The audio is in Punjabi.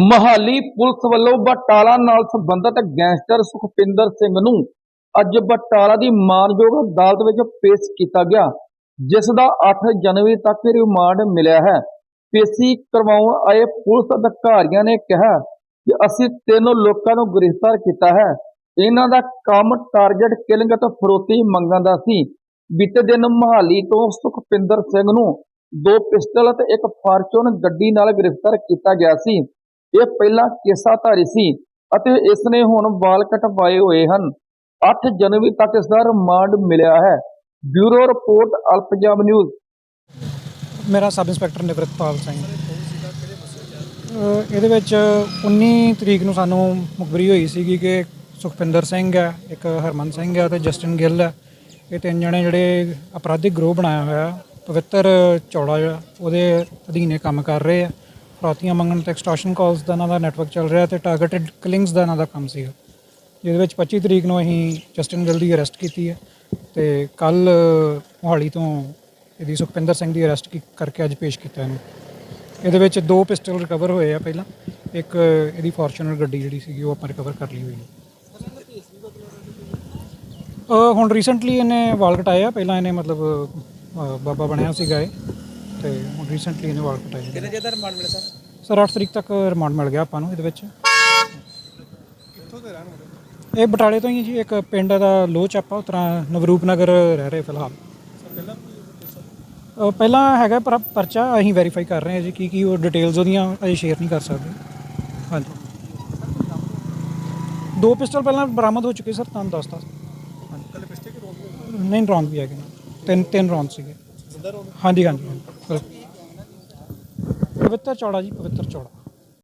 ਮਹਾਲੀ ਪੁਲਿਸ ਵੱਲੋਂ ਬਟਾਲਾ ਨਾਲ ਸੰਬੰਧਿਤ ਗੈਂਗਸਟਰ ਸੁਖਪਿੰਦਰ ਸਿੰਘ ਨੂੰ ਅੱਜ ਬਟਾਲਾ ਦੀ ਮਾਨਯੋਗ ਅਦਾਲਤ ਵਿੱਚ ਪੇਸ਼ ਕੀਤਾ ਗਿਆ, ਜਿਸ ਦਾ 8 ਜਨਵਰੀ ਤੱਕ ਰਿਮਾਂਡ ਮਿਲਿਆ ਹੈ। ਪੇਸ਼ੀ ਕਰਵਾਉਣ ਆਏ ਪੁਲਿਸ ਅਧਿਕਾਰੀਆਂ ਨੇ ਕਿਹਾ ਕਿ ਅਸੀਂ ਤਿੰਨ ਲੋਕਾਂ ਨੂੰ ਗ੍ਰਿਫਤਾਰ ਕੀਤਾ ਹੈ। ਇਹਨਾਂ ਦਾ ਕੰਮ ਟਾਰਗੇਟ ਕਿਲਿੰਗ ਅਤੇ ਫਰੋਤੀ ਮੰਗਾਂ ਦਾ ਸੀ। ਬੀਤੇ ਦਿਨ ਮਹਾਲੀ ਤੋਂ ਸੁਖਪਿੰਦਰ ਸਿੰਘ ਨੂੰ ਦੋ ਪਿਸਟਲ ਅਤੇ ਇੱਕ ਫਾਰਚੂਨ ਗੱਡੀ ਨਾਲ ਗ੍ਰਿਫਤਾਰ ਕੀਤਾ ਗਿਆ ਸੀ। ਇਹ ਪਹਿਲਾਂ ਕੇਸਾਧਾਰੀ ਸੀ ਅਤੇ ਇਸ ਨੇ ਹੁਣ ਵਾਲ ਕਟਵਾਏ ਹੋਏ ਹਨ। 8 ਜਨਵਰੀ ਤੱਕ ਇਸ ਦਾ ਰਿਮਾਂਡ ਮਿਲਿਆ ਹੈ। Bureau report all Punjab news. ਮੇਰਾ ਸਬ ਇੰਸਪੈਕਟਰ ਨਿਵਰਤਪਾਲ ਸਿੰਘ। ਇਹਦੇ ਵਿੱਚ 19 ਤਰੀਕ ਨੂੰ ਸਾਨੂੰ ਮੁਖਬਰੀ ਹੋਈ ਸੀਗੀ ਕਿ ਸੁਖਪਿੰਦਰ ਸਿੰਘ ਹੈ, ਇੱਕ ਹਰਮਨ ਸਿੰਘ ਹੈ ਤੇ ਜਸਟਿਨ ਗਿੱਲ ਹੈ। ਇਹ ਤਿੰਨ ਜਣੇ ਜਿਹੜੇ ਅਪਰਾਧਿਕ ਗਰੋਹ ਬਣਾਇਆ ਹੋਇਆ, ਪਵਿੱਤਰ ਚੌੜਾ ਜਿਹੜਾ, ਉਹਦੇ ਅਧੀਨੇ ਕੰਮ ਕਰ ਰਹੇ ਆ। ਫਰੋਤੀਆਂ ਮੰਗਣ ਤੇ ਐਕਸਟੋਰਸ਼ਨ ਕਾਲਸ ਦਾ ਇਹਨਾਂ ਦਾ ਨੈਟਵਰਕ ਚੱਲ ਰਿਹਾ ਤੇ ਟਾਰਗੇਟਡ ਕਿਲਿੰਗਸ ਦਾ ਇਹਨਾਂ ਦਾ ਕੰਮ ਸੀਗਾ। ਜਿਹਦੇ ਵਿੱਚ 25 ਤਰੀਕ ਨੂੰ ਅਸੀਂ ਜਸਟਿਨ ਗਿੱਲ ਦੀ ਅਰੈਸਟ ਕੀਤੀ ਹੈ ਤੇ ਕੱਲ ਮੋਹਾਲੀ ਤੋਂ ਇਹਦੀ ਸੁਖਪਿੰਦਰ ਸਿੰਘ ਦੀ ਅਰੈਸਟ ਕਰਕੇ ਅੱਜ ਪੇਸ਼ ਕੀਤਾ ਇਹਨੂੰ। ਇਹਦੇ ਵਿੱਚ ਦੋ ਪਿਸਟਲ ਰਿਕਵਰ ਹੋਏ ਆ ਪਹਿਲਾਂ, ਇੱਕ ਇਹਦੀ ਫੋਰਚੂਨਰ ਗੱਡੀ ਜਿਹੜੀ ਸੀਗੀ ਉਹ ਆਪਾਂ ਰਿਕਵਰ ਕਰ ਲਈ ਹੋਈ ਹੈ। ਹੁਣ ਰੀਸੈਂਟਲੀ ਇਹਨੇ ਵਾਲ ਕਟਾਇਆ ਪਹਿਲਾਂ ਇਹਨੇ ਮਤਲਬ ਬਾਬਾ ਬਣਿਆ ਸੀਗਾ ਇਹ। ਤੇ ਹੁਣ ਰੀਸੈਂਟਲੀ ਇਹਨੇ ਵਾਲ ਕਟਾਏ ਕਿੰਨੇ ਦਾ ਰਿਮਾਂਡ ਮਿਲਿਆ ਸਰ? ਸਰ 8 ਤਰੀਕ ਤੱਕ ਰਿਮਾਂਡ ਮਿਲ ਗਿਆ ਆਪਾਂ ਨੂੰ ਇਹਦੇ ਵਿੱਚ। ਇਹ ਬਟਾਲੇ ਤੋਂ ਹੀ ਜੀ ਇੱਕ ਪਿੰਡ ਦਾ ਲੋਹ ਚਾਪਾ ਉਤਰਾ ਨਵਰੂਪ ਨਗਰ ਰਹਿ ਰਹੇ ਫਿਲਹਾਲ। ਪਹਿਲਾਂ ਹੈਗਾ ਪਰ ਪਰਚਾ ਅਸੀਂ ਵੈਰੀਫਾਈ ਕਰ ਰਹੇ ਹਾਂ ਜੀ ਕੀ ਕੀ ਉਹ ਡਿਟੇਲਸ ਉਹਦੀਆਂ ਅਜੇ ਸ਼ੇਅਰ ਨਹੀਂ ਕਰ ਸਕਦੇ। ਹਾਂਜੀ। ਦੋ ਪਿਸਟਲ ਪਹਿਲਾਂ ਬਰਾਮਦ ਹੋ ਚੁੱਕੇ ਸਰ ਤੁਹਾਨੂੰ ਦੱਸਤਾ ਕੱਲ ਪਿਸਟਲ ਕਿ ਨਹੀਂ ਰੌਂਗ ਵੀ ਹੈਗੇ ਨੇ। ਤਿੰਨ ਤਿੰਨ ਰੌਂਗ ਸੀਗੇ। ਹਾਂਜੀ ਹਾਂਜੀ ਹਾਂਜੀ। ਪਵਿੱਤਰ ਚੌੜਾ ਜੀ ਪਵਿੱਤਰ ਚੌੜਾ।